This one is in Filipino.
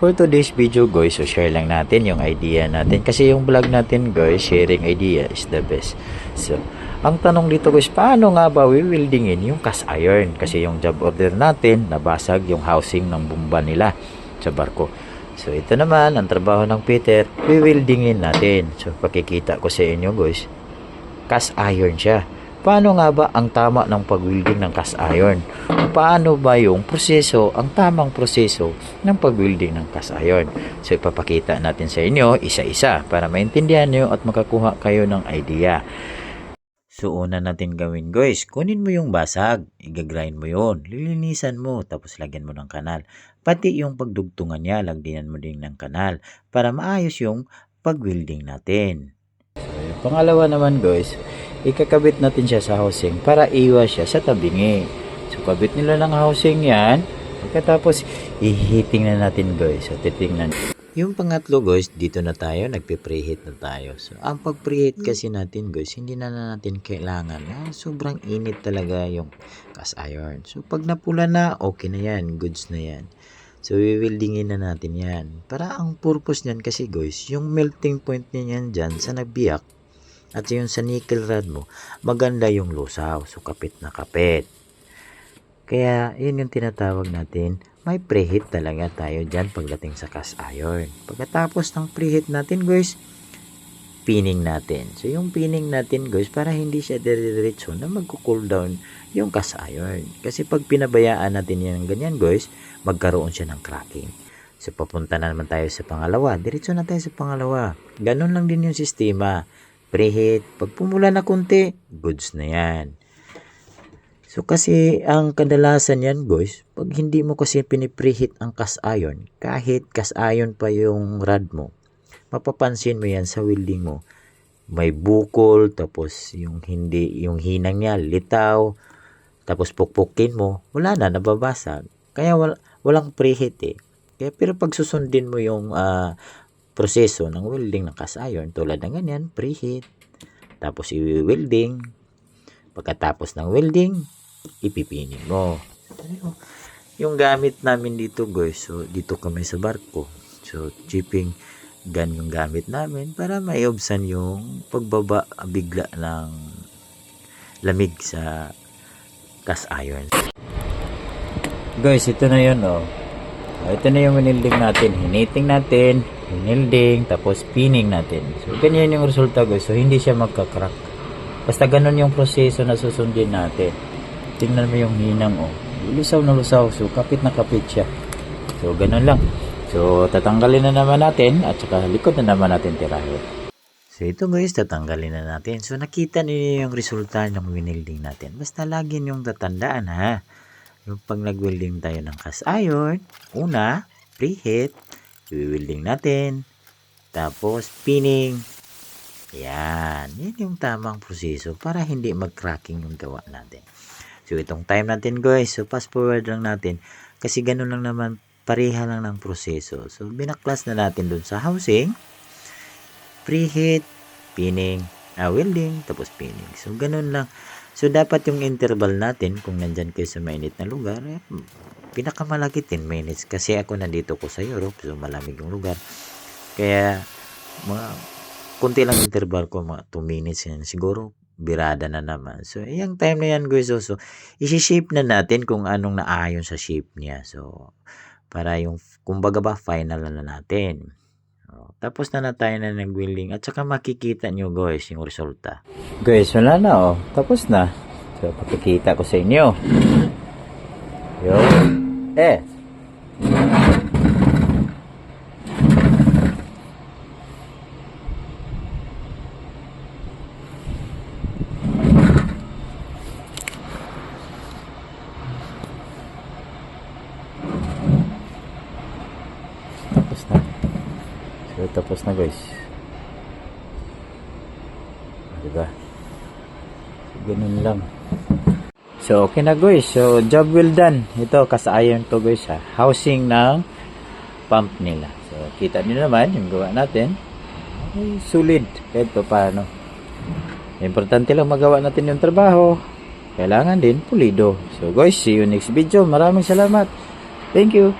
For today's video guys, so share lang natin yung idea natin. Kasi yung vlog natin guys, sharing idea is the best. So, ang tanong dito guys, paano nga ba wewieldingin yung cast iron? Kasi yung job order natin, nabasag yung housing ng bumba nila sa barko. So, ito naman, ang trabaho ng Peter, wewieldingin natin. So, pakikita ko sa inyo guys, cast iron siya. Paano nga ba ang tama ng pag-welding ng cast iron? Paano ba yung proseso, ang tamang proseso ng pag-welding ng cast iron? So ipapakita natin sa inyo isa-isa para maintindihan nyo at makakuha kayo ng idea. So una natin gawin guys, kunin mo yung basag, igagrind mo yon, lilinisan mo, tapos lagyan mo ng kanal. Pati yung pagdugtungan niya, lagdinan mo din ng kanal para maayos yung pag-welding natin. So, pangalawa naman guys, ikakabit natin siya sa housing para iwas siya sa tabingi. So, kabit nila ng housing yan. Pagkatapos, ihiting na natin guys. So, titingnan. Yung pangatlo guys, dito na tayo, nagpe-preheat na tayo. So, ang pag-preheat kasi natin guys, hindi na, na natin kailangan. Ah, sobrang init talaga yung cast iron. So, pag napula na, okay na yan. Goods na yan. So, wewieldingin na natin yan. Para ang purpose niyan kasi guys, yung melting point niya yan dyan sa nagbiyak, at yung sa nickel rod mo, maganda yung lusaw. So, kapit na kapit. Kaya, yun yung tinatawag natin, may preheat talaga tayo dyan pagdating sa cast iron. Pagkatapos ng preheat natin, guys, pinning natin. So, yung pinning natin, guys, para hindi siya dire-diretso na magko-cool down yung cast iron. Kasi pag pinabayaan natin yan ganyan, guys, magkaroon siya ng cracking. So, papunta na naman tayo sa pangalawa. Diretso na tayo sa pangalawa. Ganun lang din yung sistema preheat. Pag pumula na konti, goods na yan. So kasi ang kadalasan yan guys, pag hindi mo kasi pinipreheat ang cast iron, kahit cast iron pa yung rod mo, mapapansin mo yan sa welding mo. May bukol, tapos yung hindi, yung hinang niya, litaw, tapos pukpukin mo, wala na, nababasag. Kaya wal, walang preheat eh. Kaya, pero pag susundin mo yung ah, proseso ng welding ng cast iron, tulad ng ganyan, preheat, tapos i-welding, pagkatapos ng welding, ipipining mo. Yung gamit namin dito guys, so dito kami sa barko. So chipping gun yung gamit namin para maiobsan yung pagbaba bigla ng lamig sa cast iron. Guys, ito na yun. Oh, Ito na yung winilding natin. Hiniting natin, winilding, tapos pinning natin. So, ganyan yung resulta guys. So, hindi siya magka-crack. Basta ganun yung proseso na susundin natin. Tingnan mo yung hinang oh. Lusaw na lusaw. So, kapit na kapit siya. So, ganun lang. So, tatanggalin na naman natin at saka likod na naman natin tirahin. So, ito guys, tatanggalin na natin. So, nakita niyo yung resulta ng winilding natin. Basta lagi yung tatandaan ha. Yung pag nag-welding tayo ng cast iron, una, preheat, i-welding natin, tapos pinning. Yan, yan yung tamang proseso para hindi mag-cracking yung gawa natin. So, itong time natin guys, so fast forward lang natin kasi ganun lang naman, pareha lang ng proseso. So, binaklas na natin dun sa housing, preheat, pinning, ah, welding, tapos pinning. So, ganun lang. So, dapat yung interval natin, kung nandyan kayo sa mainit na lugar, eh, pinakamalaki 10 minutes. Kasi ako nandito ko sa Europe, so malamig yung lugar. Kaya, mga, kunti lang interval ko, mga 2 minutes yan. Siguro, birada na naman. So, yung time na yan, guys, so, so isi-shape na natin kung anong naayon sa shape niya. So, para yung, kumbaga ba, final na natin. Oh, tapos na na tayo na nag-welding at saka makikita nyo guys yung resulta. Guys, wala na oh. Tapos na. So, pakikita ko sa inyo. Yun. Eh. Tapos na. So, tapos na guys. Diba? So, ganun lang. So, okay na guys. So, job well done. Ito, kasayan to guys ha. Housing ng pump nila. So, kita niyo naman yung gawa natin. Ay, solid. Kahit pa paano. Importante lang magawa natin yung trabaho. Kailangan din pulido. So guys, see you next video. Maraming salamat. Thank you.